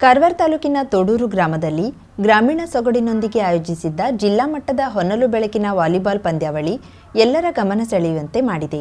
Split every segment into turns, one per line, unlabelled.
ಕಾರವಾರ ತಾಲೂಕಿನ ತೋಡೂರು ಗ್ರಾಮದಲ್ಲಿ ಗ್ರಾಮೀಣ ಸೊಗಡಿನೊಂದಿಗೆ ಆಯೋಜಿಸಿದ್ದ ಜಿಲ್ಲಾ ಮಟ್ಟದ ಹೊನಲು ಬೆಳಕಿನ ವಾಲಿಬಾಲ್ ಪಂದ್ಯಾವಳಿ ಎಲ್ಲರ ಗಮನ ಸೆಳೆಯುವಂತೆ ಮಾಡಿದೆ.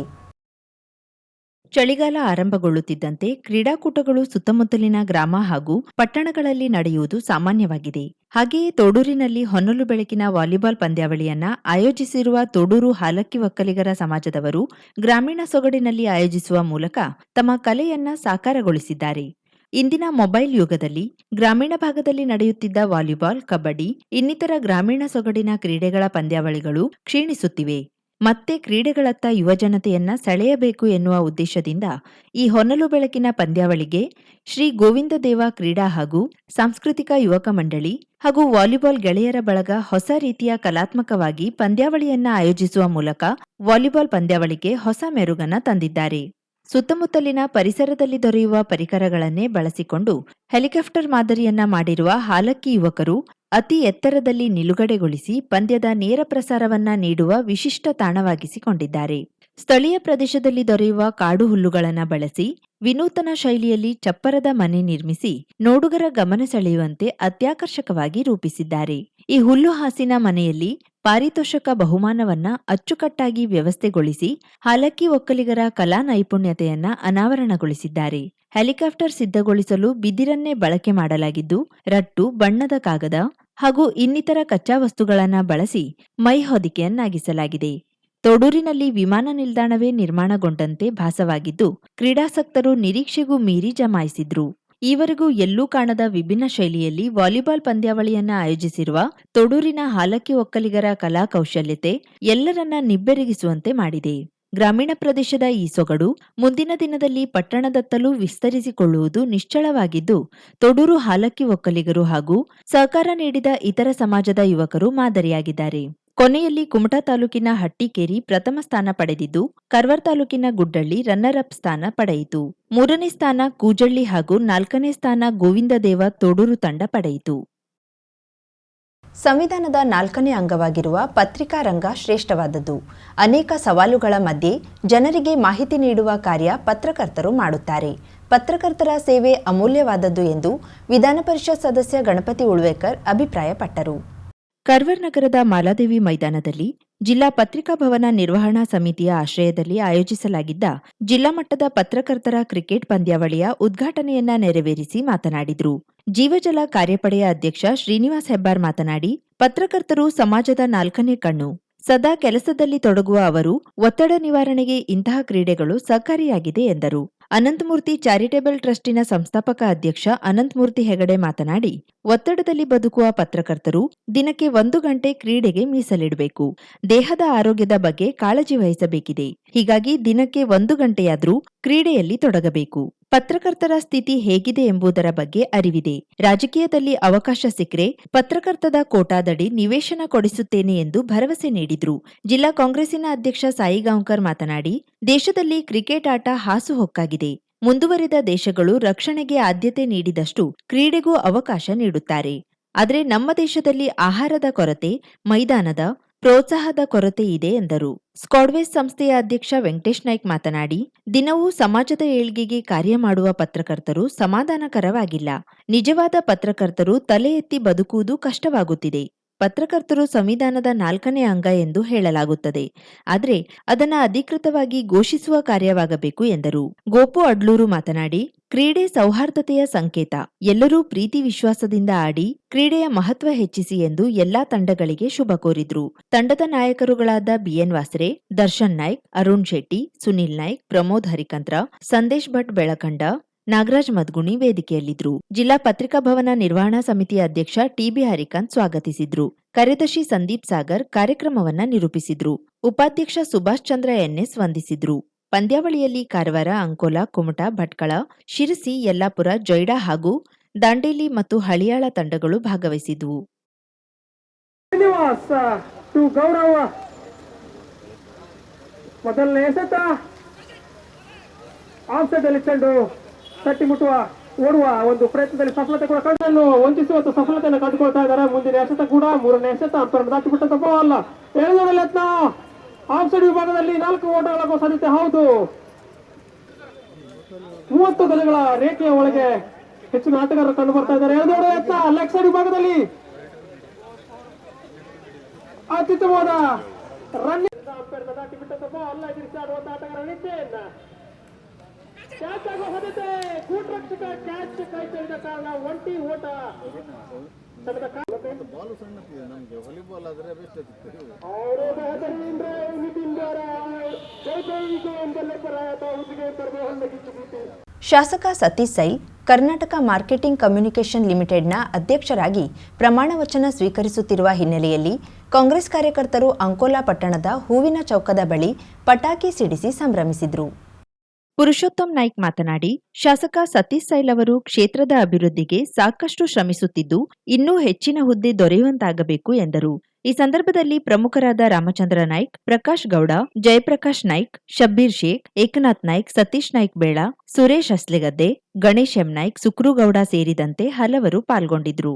ಚಳಿಗಾಲ ಆರಂಭಗೊಳ್ಳುತ್ತಿದ್ದಂತೆ ಕ್ರೀಡಾಕೂಟಗಳು ಸುತ್ತಮುತ್ತಲಿನ ಗ್ರಾಮ ಹಾಗೂ ಪಟ್ಟಣಗಳಲ್ಲಿ ನಡೆಯುವುದು ಸಾಮಾನ್ಯವಾಗಿದೆ. ಹಾಗೆಯೇ ತೋಡೂರಿನಲ್ಲಿ ಹೊನ್ನಲು ಬೆಳಕಿನ ವಾಲಿಬಾಲ್ ಪಂದ್ಯಾವಳಿಯನ್ನ ಆಯೋಜಿಸಿರುವ ತೋಡೂರು ಹಾಲಕ್ಕಿ ಒಕ್ಕಲಿಗರ ಸಮಾಜದವರು ಗ್ರಾಮೀಣ ಸೊಗಡಿನಲ್ಲಿ ಆಯೋಜಿಸುವ ಮೂಲಕ ತಮ್ಮ ಕಲೆಯನ್ನ ಸಾಕಾರಗೊಳಿಸಿದ್ದಾರೆ. ಇಂದಿನ ಮೊಬೈಲ್ ಯುಗದಲ್ಲಿ ಗ್ರಾಮೀಣ ಭಾಗದಲ್ಲಿ ನಡೆಯುತ್ತಿದ್ದ ವಾಲಿಬಾಲ್, ಕಬಡ್ಡಿ, ಇನ್ನಿತರ ಗ್ರಾಮೀಣ ಸೊಗಡಿನ ಕ್ರೀಡೆಗಳ ಪಂದ್ಯಾವಳಿಗಳು ಕ್ಷೀಣಿಸುತ್ತಿವೆ. ಮತ್ತೆ ಕ್ರೀಡೆಗಳತ್ತ ಯುವಜನತೆಯನ್ನ ಸೆಳೆಯಬೇಕು ಎನ್ನುವ ಉದ್ದೇಶದಿಂದ ಈ ಹೊನಲು ಬೆಳಕಿನ ಪಂದ್ಯಾವಳಿಗೆ ಶ್ರೀ ಗೋವಿಂದ ದೇವ ಕ್ರೀಡಾ ಹಾಗೂ ಸಾಂಸ್ಕೃತಿಕ ಯುವಕ ಮಂಡಳಿ ಹಾಗೂ ವಾಲಿಬಾಲ್ ಗೆಳೆಯರ ಬಳಗ ಹೊಸ ರೀತಿಯ ಕಲಾತ್ಮಕವಾಗಿ ಪಂದ್ಯಾವಳಿಯನ್ನ ಆಯೋಜಿಸುವ ಮೂಲಕ ವಾಲಿಬಾಲ್ ಪಂದ್ಯಾವಳಿಗೆ ಹೊಸ ಮೆರುಗನ್ನ ತಂದಿದ್ದಾರೆ. ಸುತ್ತಮುತ್ತಲಿನ ಪರಿಸರದಲ್ಲಿ ದೊರೆಯುವ ಪರಿಕರಗಳನ್ನೇ ಬಳಸಿಕೊಂಡು ಹೆಲಿಕಾಪ್ಟರ್ ಮಾದರಿಯನ್ನ ಮಾಡಿರುವ ಹಾಲಕ್ಕಿ ಯುವಕರು ಅತಿ ಎತ್ತರದಲ್ಲಿ ನಿಲುಗಡೆಗೊಳಿಸಿ ಪಂದ್ಯದ ನೇರ ಪ್ರಸಾರವನ್ನ ನೀಡುವ ವಿಶಿಷ್ಟ ತಾಣವಾಗಿಸಿಕೊಂಡಿದ್ದಾರೆ. ಸ್ಥಳೀಯ ಪ್ರದೇಶದಲ್ಲಿ ದೊರೆಯುವ ಕಾಡು ಹುಲ್ಲುಗಳನ್ನ ಬಳಸಿ ವಿನೂತನ ಶೈಲಿಯಲ್ಲಿ ಚಪ್ಪರದ ಮನೆ ನಿರ್ಮಿಸಿ ನೋಡುಗರ ಗಮನ ಸೆಳೆಯುವಂತೆ ಅತ್ಯಾಕರ್ಷಕವಾಗಿ ರೂಪಿಸಿದ್ದಾರೆ. ಈ ಹುಲ್ಲು ಹಾಸಿನ ಮನೆಯಲ್ಲಿ ಪಾರಿತೋಷಕ ಬಹುಮಾನವನ್ನ ಅಚ್ಚುಕಟ್ಟಾಗಿ ವ್ಯವಸ್ಥೆಗೊಳಿಸಿ ಹಾಲಕ್ಕಿ ಒಕ್ಕಲಿಗರ ಕಲಾ ನೈಪುಣ್ಯತೆಯನ್ನ ಅನಾವರಣಗೊಳಿಸಿದ್ದಾರೆ. ಹೆಲಿಕಾಪ್ಟರ್ ಸಿದ್ಧಗೊಳಿಸಲು ಬಿದಿರನ್ನೇ ಬಳಕೆ ಮಾಡಲಾಗಿದ್ದು, ರಟ್ಟು, ಬಣ್ಣದ ಕಾಗದ ಹಾಗೂ ಇನ್ನಿತರ ಕಚ್ಚಾ ವಸ್ತುಗಳನ್ನ ಬಳಸಿ ಮೈ ಹೊದಿಕೆಯನ್ನಾಗಿಸಲಾಗಿದೆ. ತೊಡೂರಿನಲ್ಲಿ ವಿಮಾನ ನಿಲ್ದಾಣವೇ ನಿರ್ಮಾಣಗೊಂಡಂತೆ ಭಾಸವಾಗಿದ್ದು, ಕ್ರೀಡಾಸಕ್ತರು ನಿರೀಕ್ಷೆಗೂ ಮೀರಿ ಜಮಾಯಿಸಿದ್ರು. ಈವರೆಗೂ ಎಲ್ಲೂ ಕಾಣದ ವಿಭಿನ್ನ ಶೈಲಿಯಲ್ಲಿ ವಾಲಿಬಾಲ್ ಪಂದ್ಯಾವಳಿಯನ್ನ ಆಯೋಜಿಸಿರುವ ತೊಡೂರಿನ ಹಾಲಕ್ಕಿ ಒಕ್ಕಲಿಗರ ಕಲಾ ಕೌಶಲ್ಯತೆ ಎಲ್ಲರನ್ನ ನಿಬ್ಬೆರಗಿಸುವಂತೆ ಮಾಡಿದೆ. ಗ್ರಾಮೀಣ ಪ್ರದೇಶದ ಈ ಸೊಗಡು ಮುಂದಿನ ದಿನದಲ್ಲಿ ಪಟ್ಟಣದತ್ತಲೂ ವಿಸ್ತರಿಸಿಕೊಳ್ಳುವುದು ನಿಶ್ಚಳವಾಗಿದ್ದು, ತೊಡೂರು ಹಾಲಕ್ಕಿ ಒಕ್ಕಲಿಗರು ಹಾಗೂ ಸಹಕಾರ ನೀಡಿದ ಇತರ ಸಮಾಜದ ಯುವಕರು ಮಾದರಿಯಾಗಿದ್ದಾರೆ. ಕೊನೆಯಲ್ಲಿ ಕುಮಟಾ ತಾಲೂಕಿನ ಹಟ್ಟಿಕೇರಿ ಪ್ರಥಮ ಸ್ಥಾನ ಪಡೆದಿದ್ದು, ಕರ್ವರ್ ತಾಲೂಕಿನ ಗುಡ್ಡಳ್ಳಿ ರನ್ನರ್ ಅಪ್ ಸ್ಥಾನ ಪಡೆಯಿತು. ಮೂರನೇ ಸ್ಥಾನ ಕೂಜಳ್ಳಿ ಹಾಗೂ ನಾಲ್ಕನೇ ಸ್ಥಾನ ಗೋವಿಂದದೇವ ತೋಡೂರು ತಂಡ ಪಡೆಯಿತು. ಸಂವಿಧಾನದ ನಾಲ್ಕನೇ ಅಂಗವಾಗಿರುವ ಪತ್ರಿಕಾ ರಂಗ ಶ್ರೇಷ್ಠವಾದದ್ದು. ಅನೇಕ ಸವಾಲುಗಳ ಮಧ್ಯೆ ಜನರಿಗೆ ಮಾಹಿತಿ ನೀಡುವ ಕಾರ್ಯ ಪತ್ರಕರ್ತರು ಮಾಡುತ್ತಾರೆ. ಪತ್ರಕರ್ತರ ಸೇವೆ ಅಮೂಲ್ಯವಾದದ್ದು ಎಂದು ವಿಧಾನ ಪರಿಷತ್ ಸದಸ್ಯ ಗಣಪತಿ ಉಳ್ವೇಕರ್ ಅಭಿಪ್ರಾಯಪಟ್ಟರು. ಕರ್ವರ್ ನಗರದ ಮಾಲಾದೇವಿ ಮೈದಾನದಲ್ಲಿ ಜಿಲ್ಲಾ ಪತ್ರಿಕಾ ಭವನ ನಿರ್ವಹಣಾ ಸಮಿತಿಯ ಆಶ್ರಯದಲ್ಲಿ ಆಯೋಜಿಸಲಾಗಿದ್ದ ಜಿಲ್ಲಾ ಮಟ್ಟದ ಪತ್ರಕರ್ತರ ಕ್ರಿಕೆಟ್ ಪಂದ್ಯಾವಳಿಯ ಉದ್ಘಾಟನೆಯನ್ನ ನೆರವೇರಿಸಿ ಮಾತನಾಡಿದರು. ಜೀವಜಲ ಕಾರ್ಯಪಡೆಯ ಅಧ್ಯಕ್ಷ ಶ್ರೀನಿವಾಸ್ ಹೆಬ್ಬಾರ್ ಮಾತನಾಡಿ, ಪತ್ರಕರ್ತರು ಸಮಾಜದ ನಾಲ್ಕನೇ ಕಣ್ಣು. ಸದಾ ಕೆಲಸದಲ್ಲಿ ತೊಡಗುವ ಅವರು ಒತ್ತಡ ನಿವಾರಣೆಗೆ ಇಂತಹ ಕ್ರೀಡೆಗಳು ಸಹಕಾರಿಯಾಗಿದೆ ಎಂದರು. ಅನಂತಮೂರ್ತಿ ಚಾರಿಟೇಬಲ್ ಟ್ರಸ್ಟಿನ ಸಂಸ್ಥಾಪಕ ಅಧ್ಯಕ್ಷ ಅನಂತಮೂರ್ತಿ ಹೆಗಡೆ ಮಾತನಾಡಿ, ಒತ್ತಡದಲ್ಲಿ ಬದುಕುವ ಪತ್ರಕರ್ತರು ದಿನಕ್ಕೆ ಒಂದು ಗಂಟೆ ಕ್ರೀಡೆಗೆ ಮೀಸಲಿಡಬೇಕು. ದೇಹದ ಆರೋಗ್ಯದ ಬಗ್ಗೆ ಕಾಳಜಿ ವಹಿಸಬೇಕಿದೆ. ಹೀಗಾಗಿ ದಿನಕ್ಕೆ ಒಂದು ಗಂಟೆಯಾದರೂ ಕ್ರೀಡೆಯಲ್ಲಿ ತೊಡಗಬೇಕು. ಪತ್ರಕರ್ತರ ಸ್ಥಿತಿ ಹೇಗಿದೆ ಎಂಬುದರ ಬಗ್ಗೆ ಅರಿವಿದೆ. ರಾಜಕೀಯದಲ್ಲಿ ಅವಕಾಶ ಸಿಕ್ಕರೆ ಪತ್ರಕರ್ತದ ಕೋಟಾದಡಿ ನಿವೇಶನ ಕೊಡಿಸುತ್ತೇನೆ ಎಂದು ಭರವಸೆ ನೀಡಿದ್ರು. ಜಿಲ್ಲಾ ಕಾಂಗ್ರೆಸ್ಸಿನ ಅಧ್ಯಕ್ಷ ಸಾಯಿಗಾಂವ್ಕರ್ ಮಾತನಾಡಿ, ದೇಶದಲ್ಲಿ ಕ್ರಿಕೆಟ್ ಆಟ ಹಾಸುಹೊಕ್ಕಾಗಿದೆ ಮುಂದುವರಿದ ದೇಶಗಳು ರಕ್ಷಣೆಗೆ ಆದ್ಯತೆ ನೀಡಿದಷ್ಟು ಕ್ರೀಡೆಗೂ ಅವಕಾಶ ನೀಡುತ್ತಾರೆ. ಆದರೆ ನಮ್ಮ ದೇಶದಲ್ಲಿ ಆಹಾರದ ಕೊರತೆ, ಮೈದಾನದ ಪ್ರೋತ್ಸಾಹದ ಕೊರತೆ ಇದೆ ಎಂದರು. ಸ್ಕಾಡ್ವೇಸ್ ಸಂಸ್ಥೆಯ ಅಧ್ಯಕ್ಷ ವೆಂಕಟೇಶ್ ನಾಯ್ಕ್ ಮಾತನಾಡಿ, ದಿನವೂ ಸಮಾಜದ ಏಳ್ಗೆಗೆ ಕಾರ್ಯ ಮಾಡುವ ಪತ್ರಕರ್ತರು ಸಮಾಧಾನಕರವಾಗಿಲ್ಲ. ನಿಜವಾದ ಪತ್ರಕರ್ತರು ತಲೆ ಎತ್ತಿ ಬದುಕುವುದು ಕಷ್ಟವಾಗುತ್ತಿದೆ. ಪತ್ರಕರ್ತರು ಸಂವಿಧಾನದ ನಾಲ್ಕನೇ ಅಂಗ ಎಂದು ಹೇಳಲಾಗುತ್ತದೆ. ಆದರೆ, ಅದನ್ನು ಅಧಿಕೃತವಾಗಿ ಘೋಷಿಸುವ ಕಾರ್ಯವಾಗಬೇಕು ಎಂದರು. ಗೋಪು ಅಡ್ಲೂರು ಮಾತನಾಡಿ ಕ್ರೀಡೆ ಸೌಹಾರ್ದತೆಯ ಸಂಕೇತ. ಎಲ್ಲರೂ ಪ್ರೀತಿ ವಿಶ್ವಾಸದಿಂದ ಆಡಿ ಕ್ರೀಡೆಯ ಮಹತ್ವ ಹೆಚ್ಚಿಸಿ ಎಂದು ಎಲ್ಲಾ ತಂಡಗಳಿಗೆ ಶುಭ ಕೋರಿದ್ರು. ತಂಡದ ನಾಯಕರುಗಳಾದ ಬಿಎನ್ ವಾಸರೆ, ದರ್ಶನ್ ನಾಯ್ಕ್, ಅರುಣ್ ಶೆಟ್ಟಿ, ಸುನಿಲ್ ನಾಯ್ಕ್, ಪ್ರಮೋದ್ ಹರಿಕಂತ್ರ, ಸಂದೇಶ್ ಭಟ್ ಬೆಳಕಂಡ, ನಾಗರಾಜ್ ಮದ್ಗುಣಿ ವೇದಿಕೆಯಲ್ಲಿದ್ದರು ಜಿಲ್ಲಾ ಪತ್ರಿಕಾ ಭವನ ನಿರ್ವಹಣಾ ಸಮಿತಿಯ ಅಧ್ಯಕ್ಷ ಟಿಬಿ ಹರಿಕಾಂತ್ ಸ್ವಾಗತಿಸಿದ್ರು. ಕಾರ್ಯದರ್ಶಿ ಸಂದೀಪ್ ಸಾಗರ್ ಕಾರ್ಯಕ್ರಮವನ್ನ ನಿರೂಪಿಸಿದ್ರು. ಉಪಾಧ್ಯಕ್ಷ ಸುಭಾಷ್ ಚಂದ್ರ ಎನ್ಎಸ್ ವಂದಿಸಿದ್ರು. ಪಂದ್ಯಾವಳಿಯಲ್ಲಿ ಕಾರವಾರ, ಅಂಕೋಲಾ, ಕುಮಟಾ, ಭಟ್ಕಳ, ಶಿರಸಿ, ಯಲ್ಲಾಪುರ, ಜೊಯ್ಡಾ ಹಾಗೂ ದಾಂಡೇಲಿ ಮತ್ತು ಹಳಿಯಾಳ ತಂಡಗಳು ಭಾಗವಹಿಸಿದ್ವು.
ಮೊದಲನೇ ಎಸೆತ ಆಂಸದಲ್ಲಿ ಚೆಂಡು ತಟ್ಟಿ ಮುಟ್ಟುವ, ಓಡುವ ಒಂದು ಪ್ರಯತ್ನದಲ್ಲಿ ಸಫಲತೆ ಕೂಡ ಕಂಡನ್ನು ವಂಚಿಸುವಂತ ಸಫಲತೆಯನ್ನು ಕಂಡುಕೊಳ್ತಾ ಇದ್ದಾರೆ. ಮುಂದಿನ ಎಸೆತ ಕೂಡ ಮೂರನೇ ಎಸೆತ ಅಂಪರನ್ನು ದಾಟಿ ಬಿಟ್ಟಂತ ಬಾಲ್ ಎಳೆದ ಯತ್ನ ಆಫ್ಸೈಡ್ ವಿಭಾಗದಲ್ಲಿ ನಾಲ್ಕು ಓಟಗಳಾಗುವ ಸಾಧ್ಯತೆ ಹೌದು. ಮೂವತ್ತು ಗಜಗಳ ರೇಖೆಯ ಒಳಗೆ ಹೆಚ್ಚಿನ ಆಟಗಾರರು ಕಂಡು ಬರ್ತಾ ಇದ್ದಾರೆ. ಎಳೆದೋಡ ಯತ್ನ ಲೆಗ್ ಸೈಡ್ ವಿಭಾಗದಲ್ಲಿ ಅತ್ಯುತ್ತಮವಾದ ರನ್. ಕ್ಯಾಚ್ ಸಾಧ್ಯತೆ. ಕೂಟ್ ರಕ್ಷಕ ಕ್ಯಾಚ್ ಕೈ ಸೇರಿದ ಕಾರಣ ಒಂಟಿ ಓಟ
ಬಾಲು ಸಣ್ಣದಿದೆ ನಮಗೆ ವಾಲಿಬಾಲ್ ಆದರೆ ಬೆಸ್ಟ್
ಶಾಸಕ ಸತೀಶ್ ಸೈ ಕರ್ನಾಟಕ ಮಾರ್ಕೆಟಿಂಗ್ ಕಮ್ಯುನಿಕೇಷನ್ ಲಿಮಿಟೆಡ್ನ ಅಧ್ಯಕ್ಷರಾಗಿ ಪ್ರಮಾಣ ವಚನ ಸ್ವೀಕರಿಸುತ್ತಿರುವ ಹಿನ್ನೆಲೆಯಲ್ಲಿ ಕಾಂಗ್ರೆಸ್ ಕಾರ್ಯಕರ್ತರು ಅಂಕೋಲಾ ಪಟ್ಟಣದ ಹೂವಿನ ಚೌಕದ ಬಳಿ ಪಟಾಕಿ ಸಿಡಿಸಿ ಸಂಭ್ರಮಿಸಿದರು. ಪುರುಷೋತ್ತಮ್ ನಾಯ್ಕ್ ಮಾತನಾಡಿ, ಶಾಸಕ ಸತೀಶ್ ಸೈಲ್ ಅವರು ಕ್ಷೇತ್ರದ ಅಭಿವೃದ್ಧಿಗೆ ಸಾಕಷ್ಟು ಶ್ರಮಿಸುತ್ತಿದ್ದು, ಇನ್ನೂ ಹೆಚ್ಚಿನ ಹುದ್ದೆ ದೊರೆಯುವಂತಾಗಬೇಕು ಎಂದರು. ಈ ಸಂದರ್ಭದಲ್ಲಿ ಪ್ರಮುಖರಾದ ರಾಮಚಂದ್ರ ನಾಯ್ಕ್, ಪ್ರಕಾಶ್ ಗೌಡ, ಜಯಪ್ರಕಾಶ್ ನಾಯ್ಕ್, ಶಬ್ಬೀರ್ ಶೇಖ್, ಏಕನಾಥ್ ನಾಯ್ಕ್, ಸತೀಶ್ ನಾಯ್ಕ್ ಬೇಳ, ಸುರೇಶ್ ಅಸ್ಲೆಗದ್ದೆ, ಗಣೇಶ್ ಎಂ ನಾಯ್ಕ್, ಸುಕ್ರುಗೌಡ ಸೇರಿದಂತೆ ಹಲವರು ಪಾಲ್ಗೊಂಡಿದ್ರು.